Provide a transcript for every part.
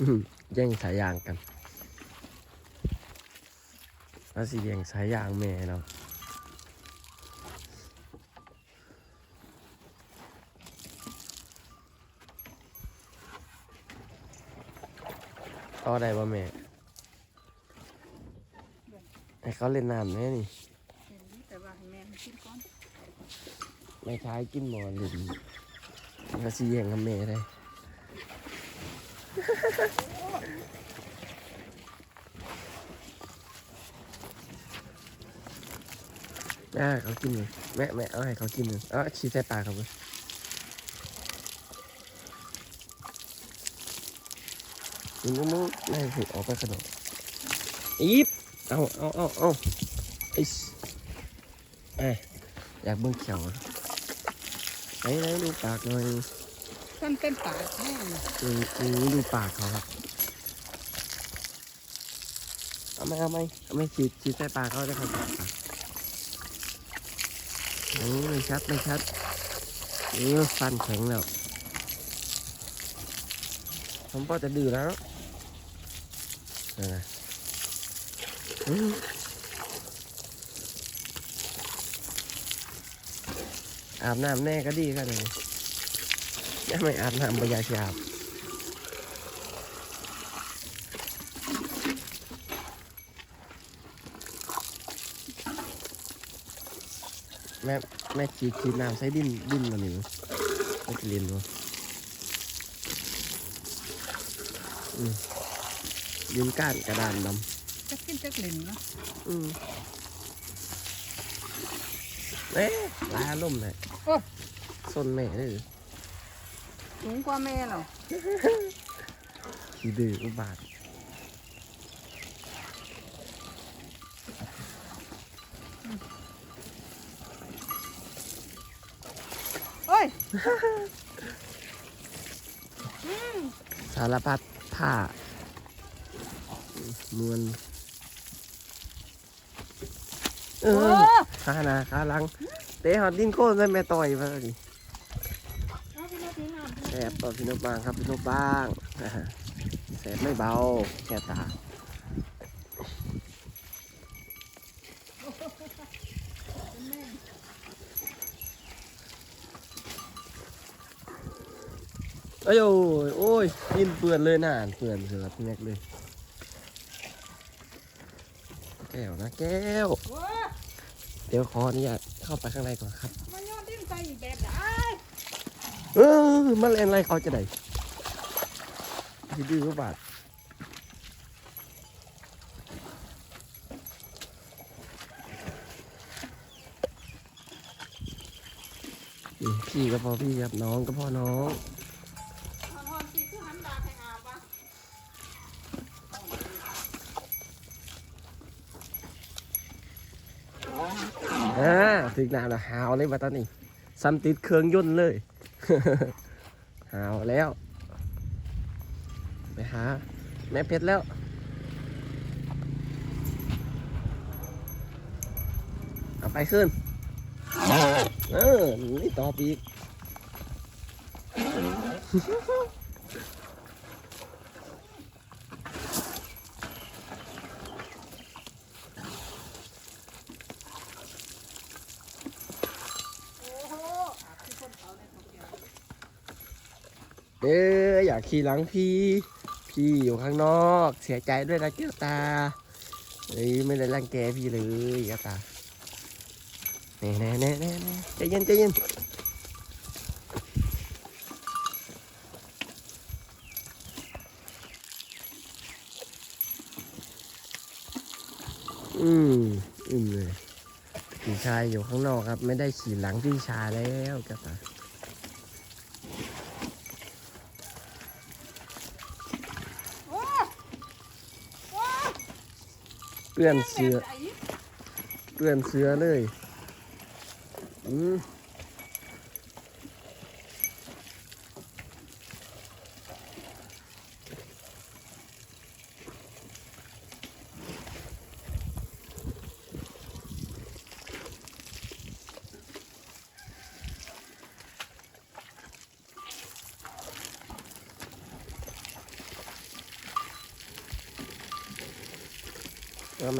อื้อแย่งสายยางกันแล้วสิแย่งสายยางแม่เนาะต่อได้ป่ะแม่ ให้เขาเล่นน้ำแน่นี่เห็นอยู่แต่ว่าให้แม่มันกินก่อน ไม่คล้ายกินหมอลินแล้วสิแย่งกับแม่ได้ แม่เขากินเลยแม่แม่เอาให้เขากินเลยเอาชี้ใส่ปากเขาไปมึงมึงมึงแม่ถูกออกไปขนมอีบเอาเอาเอาเอาไอ้สเอ้ยอยากเบิ่งเขียวไหนไหนดูปากหน่อย ท่านเป็นปากแห้งอืมอืมดูปากเขาครับเอาไหมเอาไหมเอาไหมฉีดฉีดใส่ปากเขาได้ครับโอ้ไม่ชัดไม่ชัดเออฟันแข็งแล้วผมก็จะดื้อแล้วนั่นะอาบน้ำแน่ก็ดีกันเลย ไม่อาบน้ำไม่อยากจะอาบแม่แม่ฉีดฉีดน้ำใส่ดินดินมาหนิไม่จะเรียนวะอืมดินก้านกระดานดจะกินจะกลิ่นเนาะำอืมเอ๊ะลาล่มเลยโอ้ส้นแม่เลย สูงกว่าแม่เหรอขี้ดื้ออุบาทโอ้ยสารพัดผ้ามวนเอโอ้อขาหนาขาหลังเตะหอดดินโค้นใส่แม่ต่อยมาดิ เอาไปเอาไปน้ำ แส บต่อพี่นกบางครับพี่นกบางแสบไม่เบาแค่ตาเอ้ยโอ้ยโอ้ยดินเปื่อนเลยน่านเปื่อนเสือพี่แม็กเลย แก้วนะแก้วโอ้ยเดี๋ยวขออนุญาตเข้าไปข้างในก่อนครับ มันยอดดิ้นใจอีกแบบได้ เออมันเล่นอะไรเขาจะได้ที่ดื้อก็บาดนี่พี่ก็พอพี่ครับน้องก็พอน้องหอนๆสิคือหันดาให้อาบวะอ่าถึงน้ำแล้วหาวเลยมาตอนนี้ซ้ำติดเครื่องยนต์เลย หาวแล้ว ไปหาแม่เพชรแล้ว เอาไปขึ้น เออนี่ต่อปีก โอ้โหอาบที่คนเขาในตัวเดียว เอ้ยอยากขี่หลังพี่ พี่อยู่ข้างนอก เสียใจด้วยนะแก้วตาเอ้ยไม่ได้รังแกพี่เลยแก้วตาแน่แน่แน่แน่แน่ใจเย็นใจเย็นอืมอืมเลยพี่ชายอยู่ข้างนอกครับ ไม่ได้ขี่หลังพี่ชายแล้วแก้วตา โอ้ยโอ้ย เปื้อนเสือเปื้อนเสือเลย อืม แล้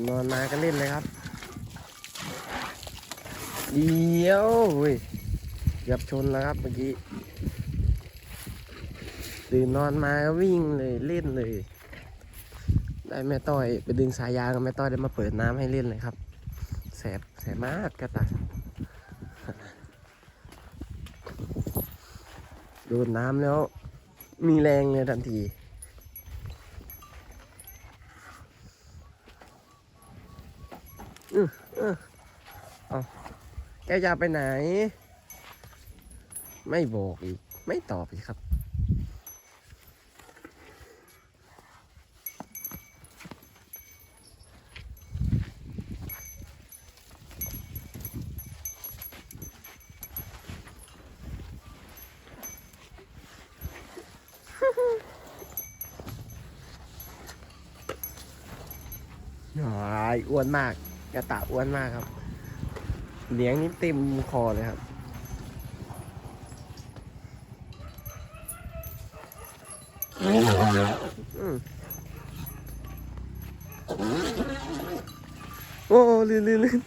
นนอนมาก็เล่นเลยครับ เดี๋ยวเว้ยเกือบชนแล้วครับเมื่อกี้ตื่นนอนมาก็วิ่งเลยเล่นเลย ได้แม่ต้อยไปดึงสายยางแม่ต้อยได้มาเปิดน้ำให้เล่นเลยครับ แสบแสบมากกระตายโดนน้ำแล้ว มีแรงเลยทันที อือเออเอาแกจะไปไหน ไม่บอกอีก ไม่ตอบอีกครับหายอ้วนมาก กระตะอ้วนมากครับ เลี้ยงนี่เต็มคอเลยครับอืมโอ้ลื่นลื่นลื่น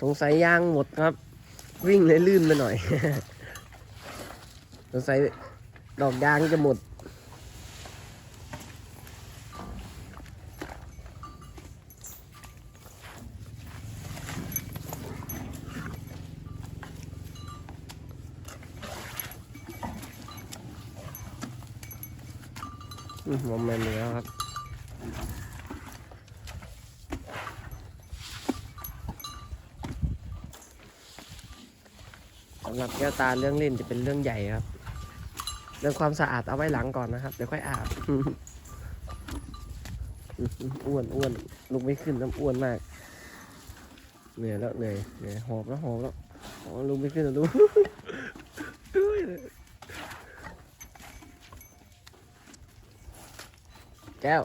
สงสัยยางหมดครับ วิ่งเลยลื่นไปหน่อย สงสัยดอกยางจะหมด มโมเมนต์นี้แล้วครับสำหรับแก้วตาเรื่องเล่นจะเป็นเรื่องใหญ่ครับ เรื่องความสะอาดเอาไว้หลังก่อนนะครับ เดี๋ยวค่อยอาบอ้วนอ้วนลุกไม่ขึ้นน้ำอ้วนมาก เหนื่อยแล้วเหนื่อยเหนื่อยหอบแล้วหอบแล้วลุกไม่ขึ้นแล้วลุก ด้วยเลย แก้ว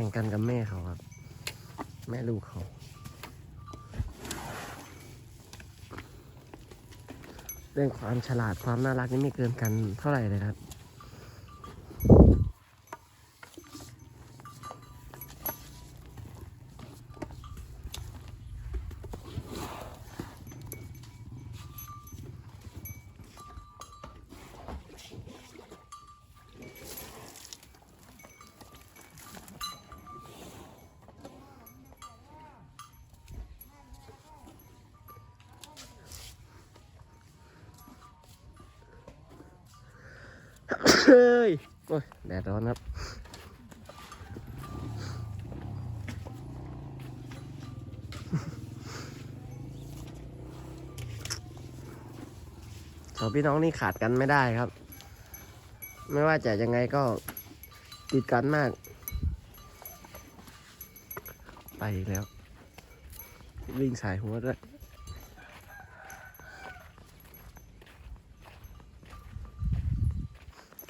ข่งกันกับแม่เขาครับ แม่ลูกเขาเรื่องความฉลาดความน่ารักนี่ไม่เกินกันเท่าไหร่เลยครับ ยโอ้ยแดดร้อนครับสองพี่น้องนี่ขาดกันไม่ได้ครับ ไม่ว่าจะยังไงก็ติดกันมาก ไปอีกแล้ว วิ่งสายหัวด้วย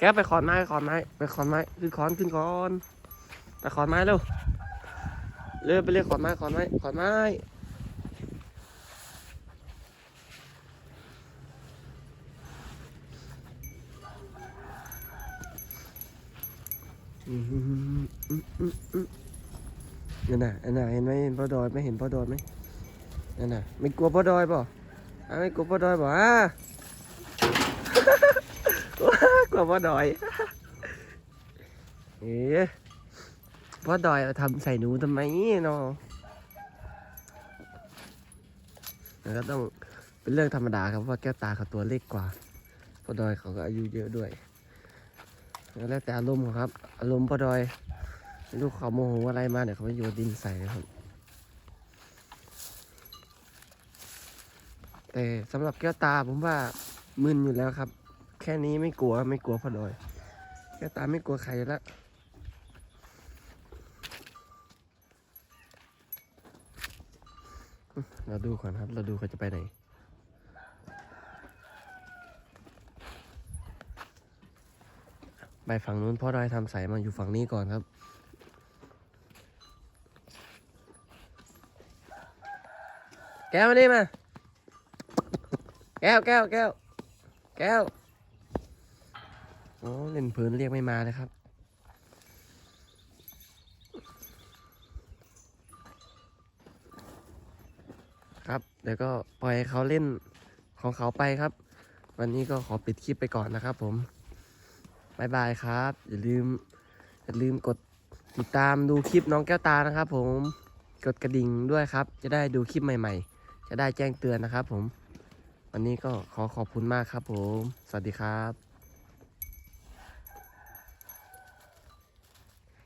แกไปขอนไม้ขอนไม้ไปขอนไม้ขึ้นขอนขึ้นขอนไปขอนไม้เร็วเร็วไปเรียกขอนไม้ขอนไม้ขอนไม้อืมอืมอืมอืมอืมนั่นน่ะนั่นน่ะเห็นไหมเห็นพ่อดอยไหม่เห็นพ่อดอยไหมนั่นน่ะไม่กลัวพ่อดอยป่ะไม่กลัวพ่อดอยป่ะ กลัวพ่อดอยเอ๊ะพ่อดอยเอาทำใส่หนูทำไมเนาะมันก็ต้องเป็นเรื่องธรรมดาครับเพราะว่าแก้วตาเขาตัวเล็กกว่าพ่อดอยเขาก็อายุเยอะด้วยแล้วแต่อารมณ์ครับ อารมณ์พ่อดอยไม่รู้เขาโมโหอะไรมาเดี๋ยวเขาไปโยนดินใส่นะครับ แต่สำหรับแก้วตาผมว่ามึนอยู่แล้วครับ แค่นี้ไม่กลัวไม่กลัวพอดอยแก้วตาไม่กลัวใครแล้วเราดูก่อนครับ เราดูเขาจะไปไหนไปฝั่งนู้นพ่อดอยทำสายมาอยู่ฝั่งนี้ก่อนครับแก้วมานี่มา แก้วแก้วแก้วแก้ว โอ้เล่นพื้นเรียกไม่มาเลยครับ ครับเดี๋ยวก็ปล่อยเขาเล่นของเขาไปครับ วันนี้ก็ขอปิดคลิปไปก่อนนะครับ ผมบายบายครับ อย่าลืม อย่าลืมกดติดตามดูคลิปน้องแก้วตานะครับ ผมกดกระดิ่งด้วยครับ จะได้ดูคลิปใหม่ ๆ จะได้แจ้งเตือนนะครับ ผม วันนี้ก็ขอขอบคุณมากครับ ผม สวัสดีครับ